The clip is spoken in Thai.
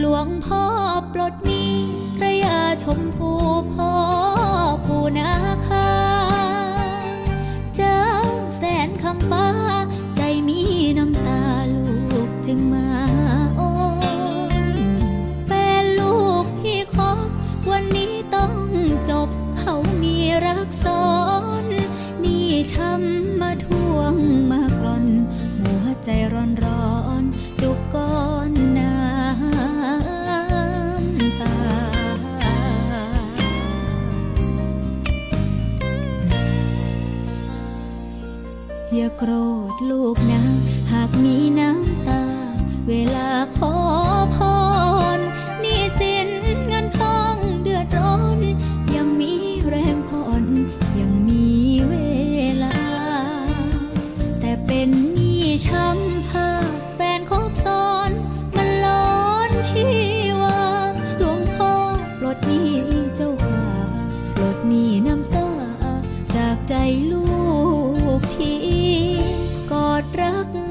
หลวงพ่อปลดหนี้พระยาชมพูพ่อผู้นาคา เจ้าแสนคำฟ้า ใจมีน้ำตาลูกจึงมาโอนแฟนลูกที่คบวันนี้ต้องจบเขามีรักซ้อนนี่ช้ำมาทวงมากร่อน หัวใจร้อนร้อนจุ อย่โกรธลูกนะ หากมีน้ำตา เวลาขอพรนี่สินเงินทองเดือดร้อน ยังมีแรงผ่อนยังมีเวลา แต่เป็นหนี้ช้ำผ้าแฟนคบซ้อน มันลอนชีวาหลวงพ่อปลดหนี้เจ้าค่ปลดหนี้น้ำตา จากใจลูก trước